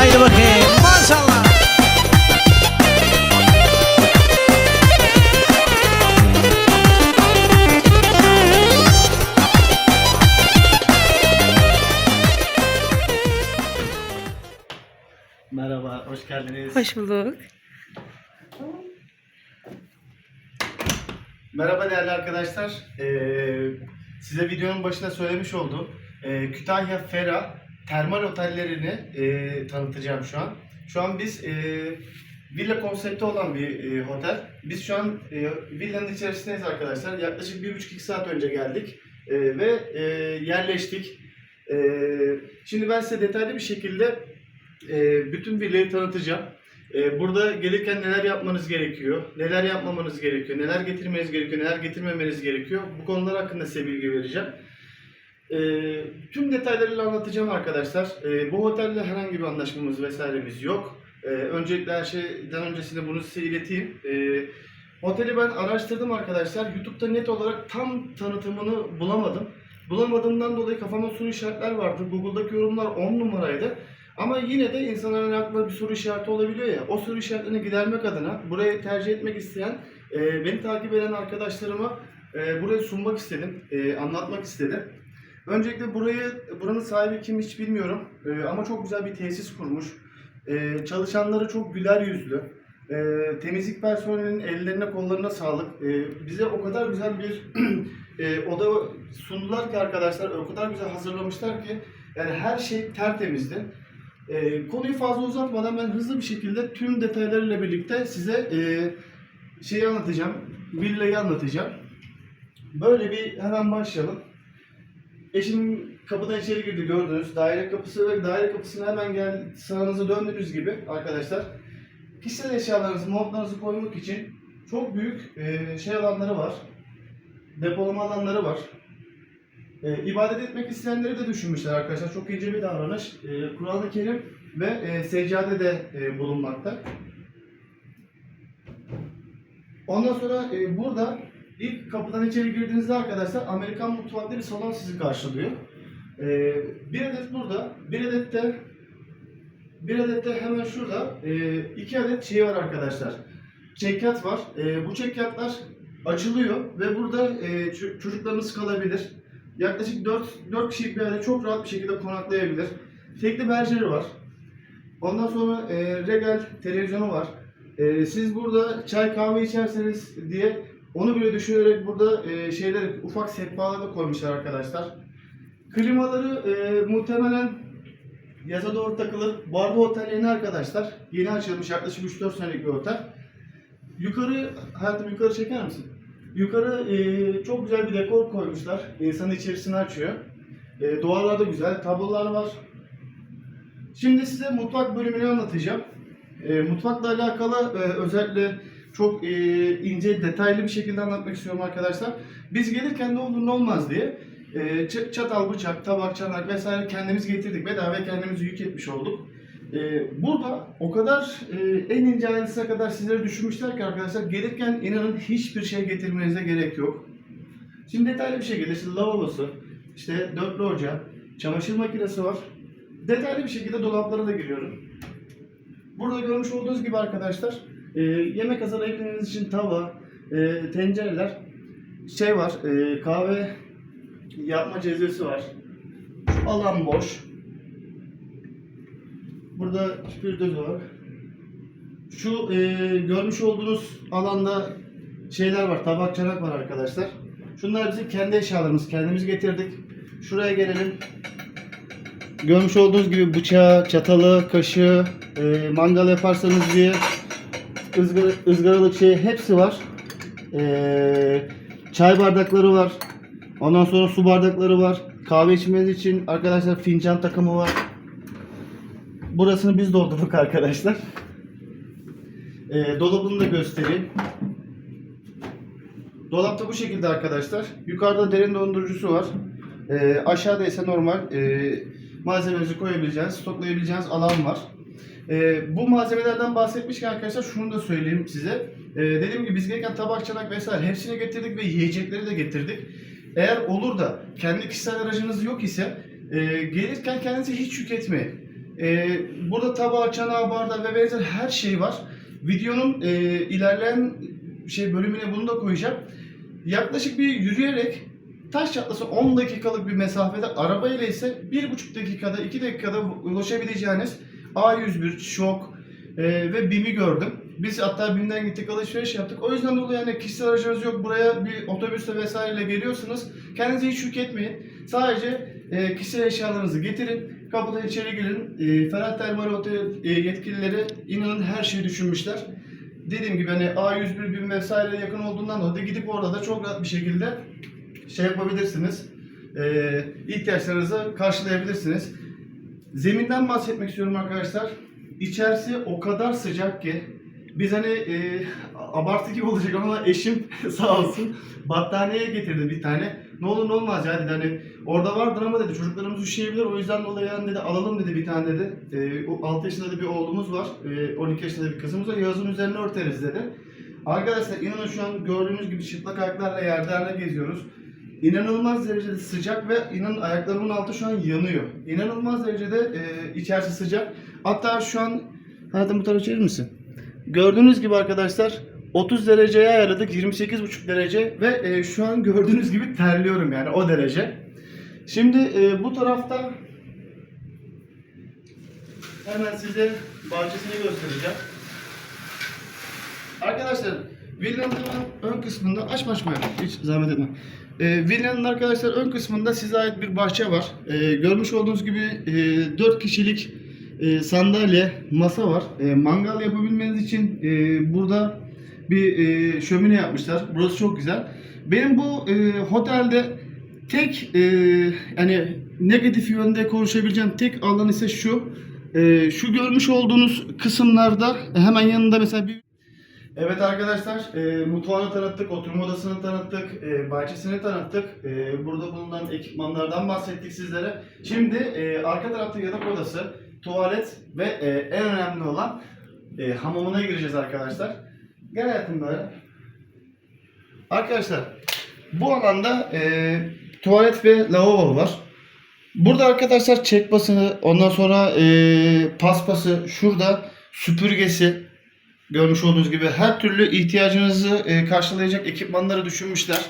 haydi bakayım maşallah! Merhaba, hoş geldiniz. Hoş bulduk. Merhaba değerli arkadaşlar. Ee, size videonun başında söylemiş olduğum e, Kütahya Fera termal otellerini e, tanıtacağım şu an. Şu an biz e, villa konsepti olan bir e, otel. Biz şu an e, villanın içerisindeyiz arkadaşlar. Yaklaşık bir buçuk iki saat önce geldik E, ve e, yerleştik. E, şimdi ben size detaylı bir şekilde e, bütün villayı tanıtacağım. Ee, Burada gelirken neler yapmanız gerekiyor, neler yapmamanız gerekiyor, neler getirmeniz gerekiyor, neler getirmemeniz gerekiyor. Bu konular hakkında size bilgi vereceğim. Ee, tüm detaylarıyla anlatacağım arkadaşlar. Ee, bu otelle herhangi bir anlaşmamız vesairemiz yok. Ee, öncelikle her şeyden öncesinde bunu size ileteyim. Ee, oteli ben araştırdım arkadaşlar. YouTube'da net olarak tam tanıtımını bulamadım. Bulamadığımdan dolayı kafamda soru işaretler vardı. Google'daki yorumlar 10 numaraydı. Ama yine de insanların aklında bir soru işareti olabiliyor ya. O soru işaretlerini gidermek adına burayı tercih etmek isteyen, e, beni takip eden arkadaşlarıma e, burayı sunmak istedim, e, anlatmak istedim. Öncelikle burayı, buranın sahibi kim hiç bilmiyorum E, ama çok güzel bir tesis kurmuş. E, çalışanları çok güler yüzlü. E, temizlik personelinin ellerine kollarına sağlık. E, bize o kadar güzel bir e, oda sundular ki arkadaşlar, o kadar güzel hazırlamışlar ki yani her şey tertemizdi. Ee, konuyu fazla uzatmadan ben hızlı bir şekilde tüm detaylarıyla birlikte size e, şeyi anlatacağım, villayı anlatacağım. Böyle bir hemen başlayalım. Eşim kapıdan içeri girdi gördünüz. Daire kapısı ve daire kapısına hemen gel sağınıza döndüğünüz gibi arkadaşlar. Kişisel eşyalarınızı, montlarınızı koymak için çok büyük e, şey alanları var. Depolama alanları var. E, ibadet etmek isteyenleri de düşünmüşler arkadaşlar. Çok ince bir davranış. E, Kur'an-ı Kerim ve e, seccade de e, bulunmakta. Ondan sonra e, burada ilk kapıdan içeri girdiğinizde arkadaşlar Amerikan mutfaklı bir salon sizi karşılıyor. E, bir adet burada, bir adet de bir adet de hemen şurada e, iki adet şey var arkadaşlar. Çekyat var. E, bu çekyatlar açılıyor ve burada e, çocuklarınız kalabilir. Yaklaşık 4, 4 kişilik bir aile çok rahat bir şekilde konaklayabilir. Tekli berjeri var. Ondan sonra e, regal televizyonu var. E, siz burada çay kahve içerseniz diye onu bile düşünerek burada e, şeyler ufak sehpalar da koymuşlar arkadaşlar. Klimaları e, muhtemelen yaza doğru takılır. Bu arada otel yeni arkadaşlar. Yeni açılmış yaklaşık 3-4 senelik bir otel. Yukarı, hayatım yukarı çeker misin? Yukarı e, çok güzel bir dekor koymuşlar. İnsanın içerisini açıyor. E, duvarlar da güzel, tablolar var. Şimdi size mutfak bölümünü anlatacağım. E, mutfakla alakalı e, özellikle çok e, ince, detaylı bir şekilde anlatmak istiyorum arkadaşlar. Biz gelirken ne olur ne olmaz diye e, çatal, bıçak, tabak, çanak vesaire kendimiz getirdik. Bedava kendimizi yük etmiş olduk. Ee, burada o kadar e, en ince ayrıntısına kadar sizlere düşünmüşler ki arkadaşlar gelirken inanın hiçbir şey getirmenize gerek yok. Şimdi detaylı bir şekilde işte lavabosu, işte dörtlü ocağı, Çamaşır makinesi var. Detaylı bir şekilde dolaplara da giriyorum. Burada görmüş olduğunuz gibi arkadaşlar e, yemek hazırlayabilmeniz için tava, e, tencereler, şey var, e, kahve yapma cezvesi var. Şu alan boş. Burada spiritözü var. Şu e, görmüş olduğunuz alanda şeyler var, tabak çanak var arkadaşlar. Şunlar bizim kendi eşyalarımız, kendimiz getirdik. Şuraya gelelim. Görmüş olduğunuz gibi bıçağı, çatalı, kaşığı, e, mangal yaparsanız diye ızgara, ızgaralık şey hepsi var. E, çay bardakları var. Ondan sonra su bardakları var. Kahve içmeniz için arkadaşlar fincan takımı var. Burasını biz doldurduk arkadaşlar. E, dolabını da göstereyim. Dolapta bu şekilde arkadaşlar. Yukarıda derin dondurucusu var. E, aşağıda ise normal e, malzemenizi koyabileceğiniz, stoklayabileceğiniz alan var. E, bu malzemelerden bahsetmişken arkadaşlar şunu da söyleyeyim size. E, dediğim gibi biz gelirken tabak, çanak vesaire hepsini getirdik ve yiyecekleri de getirdik. Eğer olur da kendi kişisel aracınız yok ise e, gelirken kendinizi hiç yükletmeyin. E, burada tabağı, çanağı, bardağı ve benzer her şey var. Videonun e, ilerleyen şey bölümüne bunu da koyacağım. Yaklaşık bir yürüyerek taş çatlası 10 dakikalık bir mesafede arabayla ise 1,5 dakikada 2 dakikada ulaşabileceğiniz A101, Şok e, ve BİM'i gördüm. Biz hatta BİM'den gittik alışveriş yaptık. O yüzden dolayı yani kişisel aracınız yok. Buraya bir otobüsle vesaireyle geliyorsunuz. Kendinizi hiç yük etmeyin. Sadece e, kişisel eşyalarınızı getirin. Kapıdan içeri girin. E, Ferhat Termal Otel e, yetkilileri inanın her şeyi düşünmüşler. Dediğim gibi hani A101 BİM vesaire yakın olduğundan dolayı gidip orada da çok rahat bir şekilde şey yapabilirsiniz. E, ihtiyaçlarınızı karşılayabilirsiniz. Zeminden bahsetmek istiyorum arkadaşlar. İçerisi o kadar sıcak ki biz hani e, abartı gibi olacak ama eşim sağ olsun battaniye getirdi bir tane. Ne olur ne olmaz ya dedi hani orada vardır ama dedi çocuklarımız üşüyebilir o yüzden dolayı yani dedi alalım dedi bir tane dedi. E, o 6 yaşında da bir oğlumuz var. E, 12 yaşında da bir kızımız var. Yazın üzerine örteriz dedi. Arkadaşlar inanın şu an gördüğünüz gibi çıplak ayaklarla yerlerde geziyoruz. İnanılmaz derecede sıcak ve inanın ayaklarımın altı şu an yanıyor. İnanılmaz derecede e, içerisi sıcak. Hatta şu an hayatım bu tarafa çevirir misin? Gördüğünüz gibi arkadaşlar 30 dereceye ayarladık 28,5 derece ve e, şu an gördüğünüz gibi terliyorum yani o derece. Şimdi e, bu tarafta hemen size bahçesini göstereceğim. Arkadaşlar villanın ön kısmında açma açma hiç zahmet etme. E, villanın arkadaşlar ön kısmında size ait bir bahçe var. E, görmüş olduğunuz gibi e, 4 kişilik e, sandalye, masa var. E, mangal yapabilmeniz için e, burada bir e, şömine yapmışlar. Burası çok güzel. Benim bu e, otelde tek e, yani negatif yönde konuşabileceğim tek alan ise şu. E, şu görmüş olduğunuz kısımlarda hemen yanında mesela bir Evet arkadaşlar, e, mutfağını tanıttık, oturma odasını tanıttık, e, bahçesini tanıttık. E, burada bulunan ekipmanlardan bahsettik sizlere. Şimdi e, arka tarafta yatak odası, tuvalet ve e, en önemli olan e, hamamına gireceğiz arkadaşlar. Gel hayatım böyle. Arkadaşlar, bu alanda e, tuvalet ve lavabo var. Burada arkadaşlar çek basını, ondan sonra e, paspası, şurada süpürgesi, görmüş olduğunuz gibi her türlü ihtiyacınızı e, karşılayacak ekipmanları düşünmüşler.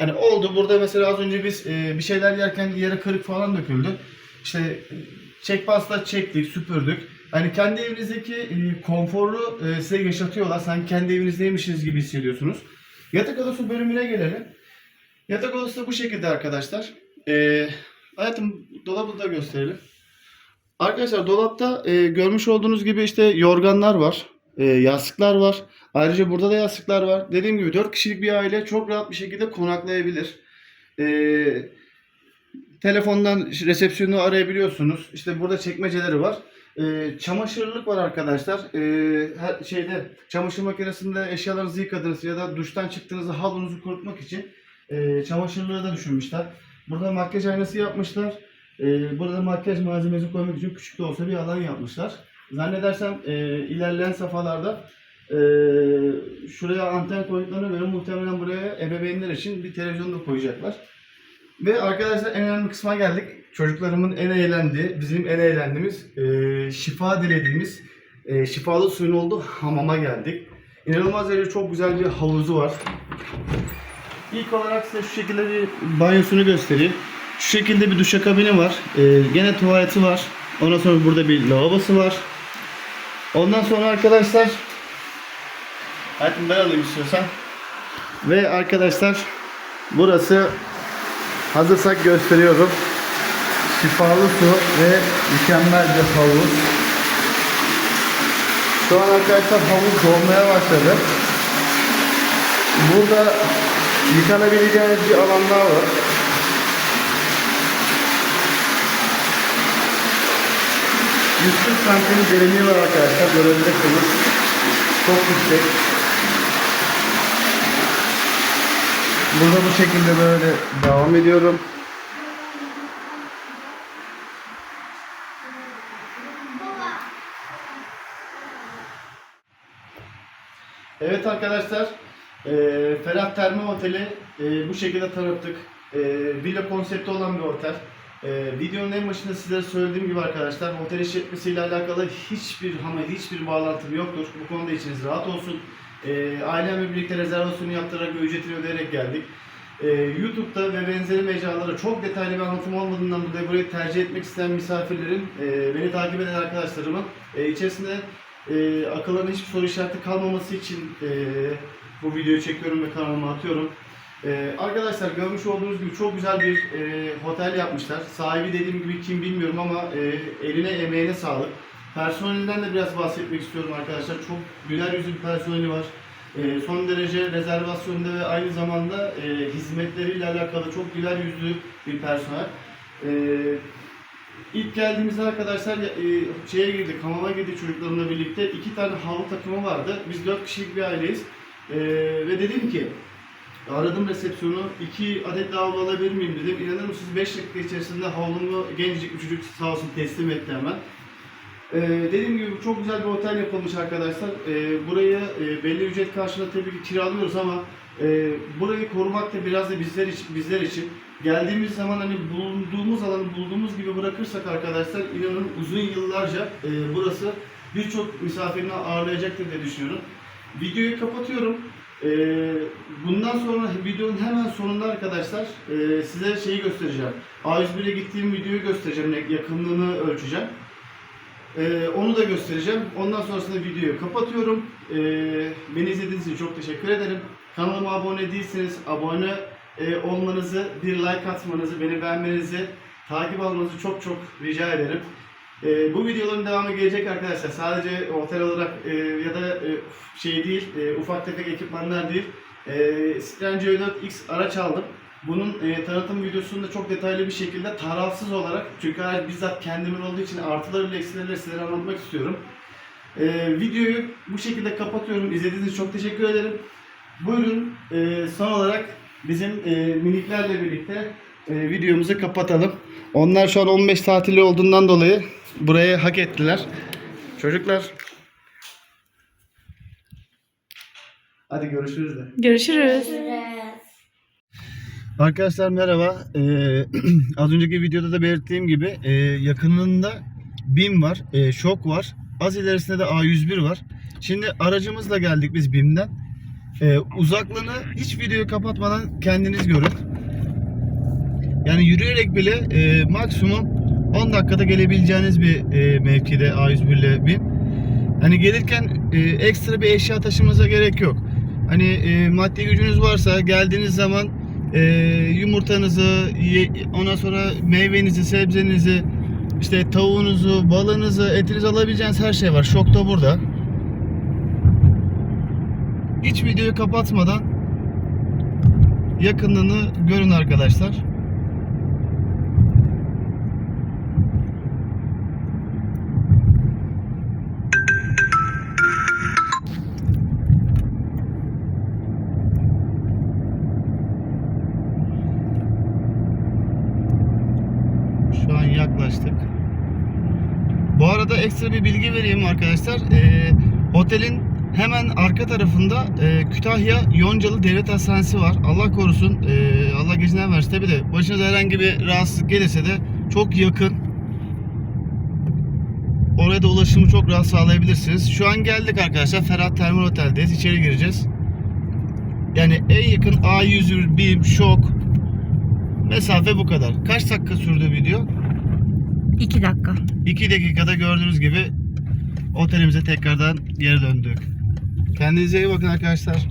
Yani oldu burada mesela az önce biz e, bir şeyler yerken yere kırık falan döküldü. İşte e, çek pasta çektik, süpürdük. Hani kendi evinizdeki konforu size yaşatıyorlar. Sanki kendi evinizdeymişsiniz gibi hissediyorsunuz. Yatak odası bölümüne gelelim. Yatak odası da bu şekilde arkadaşlar. E, hayatım dolabı da gösterelim. Arkadaşlar dolapta e, görmüş olduğunuz gibi işte yorganlar var. E, yastıklar var. Ayrıca burada da yastıklar var. Dediğim gibi 4 kişilik bir aile çok rahat bir şekilde konaklayabilir. E, telefondan resepsiyonu arayabiliyorsunuz. İşte burada çekmeceleri var. E, çamaşırlık var arkadaşlar. E, her şeyde çamaşır makinesinde eşyalarınızı yıkadınız ya da duştan çıktığınızda halunuzu kurutmak için e, çamaşırlığı da düşünmüşler. Burada makyaj aynası yapmışlar. E, burada makyaj malzemesi koymak için küçük de olsa bir alan yapmışlar. Zannedersem e, ilerleyen safhalarda e, şuraya anten koyduklarına göre muhtemelen buraya ebeveynler için bir televizyon da koyacaklar. Ve arkadaşlar en önemli kısma geldik. Çocuklarımın en eğlendiği, bizim en eğlendiğimiz, e, şifa dilediğimiz, e, şifalı suyun olduğu hamama geldik. İnanılmaz derecede çok güzel bir havuzu var. İlk olarak size şu şekilde bir banyosunu göstereyim. Şu şekilde bir duşakabini var. E, gene tuvaleti var. Ondan sonra burada bir lavabosu var. Ondan sonra arkadaşlar Hayatım ben alayım istiyorsan. Ve arkadaşlar burası hazırsak gösteriyorum. Şifalı su ve mükemmel bir havuz. Şu an arkadaşlar havuz dolmaya başladı. Burada yıkanabileceğiniz bir alan daha var. ...140 santim derinliği var arkadaşlar görebilirsiniz. Çok yüksek. Burada bu şekilde böyle devam ediyorum. Evet arkadaşlar, eee Ferah Termal Oteli eee, bu şekilde tanıttık. Eee villa konsepti olan bir otel. Eee videonun en başında sizlere söylediğim gibi arkadaşlar, otel işletmesiyle alakalı hiçbir ama hiçbir bağlantım yoktur. Bu konuda içiniz rahat olsun. Eee ailemle birlikte rezervasyonu yaptırarak ve ücretini ödeyerek geldik. Ee, YouTube'da ve benzeri mecralarda çok detaylı bir anlatım olmadığından dolayı burayı tercih etmek isteyen misafirlerin, e, beni takip eden arkadaşlarımın e, içerisinde e, akıllarına hiçbir soru işareti kalmaması için e, bu videoyu çekiyorum ve kanalıma atıyorum. E, arkadaşlar görmüş olduğunuz gibi çok güzel bir e, otel yapmışlar. Sahibi dediğim gibi kim bilmiyorum ama e, eline emeğine sağlık. Personelinden de biraz bahsetmek istiyorum arkadaşlar. Çok güler yüzlü bir personeli var. E, son derece rezervasyonda ve aynı zamanda e, hizmetleriyle alakalı çok güler yüzlü bir personel. E, ilk geldiğimizde arkadaşlar e, şeye girdik, hamama girdik çocuklarımla birlikte. iki tane havlu takımı vardı. Biz dört kişilik bir aileyiz. E, ve dedim ki Aradım resepsiyonu, iki adet havlu alabilir miyim dedim. İnanır mısınız 5 dakika içerisinde havlumu gencecik bir çocuk sağ olsun teslim etti hemen. Ee, dediğim gibi çok güzel bir otel yapılmış arkadaşlar. Ee, burayı e, belli ücret karşılığında tabii ki kiralıyoruz ama e, burayı korumak da biraz da bizler için, bizler için. Geldiğimiz zaman hani bulunduğumuz alanı bulduğumuz gibi bırakırsak arkadaşlar inanın uzun yıllarca e, burası birçok misafirini ağırlayacaktır diye düşünüyorum. Videoyu kapatıyorum. Ee, bundan sonra videonun hemen sonunda arkadaşlar e, size şeyi göstereceğim. A101'e gittiğim videoyu göstereceğim. Yakınlığını ölçeceğim. Ee, onu da göstereceğim. Ondan sonrasında videoyu kapatıyorum. Ee, beni izlediğiniz için çok teşekkür ederim. Kanalıma abone değilseniz abone e, olmanızı, bir like atmanızı, beni beğenmenizi, takip almanızı çok çok rica ederim. Ee, bu videoların devamı gelecek arkadaşlar. Sadece otel olarak e, ya da e, şey değil, e, ufak tefek ekipmanlar değil. E, Citroen C4X araç aldım. Bunun e, tanıtım videosunu da çok detaylı bir şekilde tarafsız olarak çünkü araç bizzat kendimin olduğu için artılarıyla eksileriyle sizlere anlatmak istiyorum. E, videoyu bu şekilde kapatıyorum. İzlediğiniz için çok teşekkür ederim. Buyurun e, son olarak bizim e, miniklerle birlikte e, videomuzu kapatalım. Onlar şu an 15 tatili olduğundan dolayı buraya hak ettiler. Çocuklar. Hadi görüşürüz de. Görüşürüz. Arkadaşlar merhaba. Ee, az önceki videoda da belirttiğim gibi e, yakınında BİM var, e, şok var. Az ilerisinde de A101 var. Şimdi aracımızla geldik biz BİM'den. E, uzaklığını hiç videoyu kapatmadan kendiniz görün. Yani yürüyerek bile e, maksimum 10 dakikada gelebileceğiniz bir e, mevkide A101 ile BİM. Hani gelirken e, ekstra bir eşya taşımanıza gerek yok. Hani e, maddi gücünüz varsa geldiğiniz zaman e, yumurtanızı, ye- ondan sonra meyvenizi, sebzenizi, işte tavuğunuzu, balığınızı, etinizi alabileceğiniz her şey var. Şok da burada. Hiç videoyu kapatmadan yakınlığını görün arkadaşlar. Ekstra bir bilgi vereyim arkadaşlar. Ee, otelin hemen arka tarafında e, Kütahya Yoncalı Devlet Hastanesi var. Allah korusun, e, Allah gecinden versin. Tabi de başınıza herhangi bir rahatsızlık gelirse de çok yakın. Oraya da ulaşımı çok rahat sağlayabilirsiniz. Şu an geldik arkadaşlar. Ferhat Termal Otel'deyiz. İçeri gireceğiz. Yani en yakın A101, BİM, Şok. Mesafe bu kadar. Kaç dakika sürdü video? 2 dakika. 2 dakikada gördüğünüz gibi otelimize tekrardan geri döndük. Kendinize iyi bakın arkadaşlar.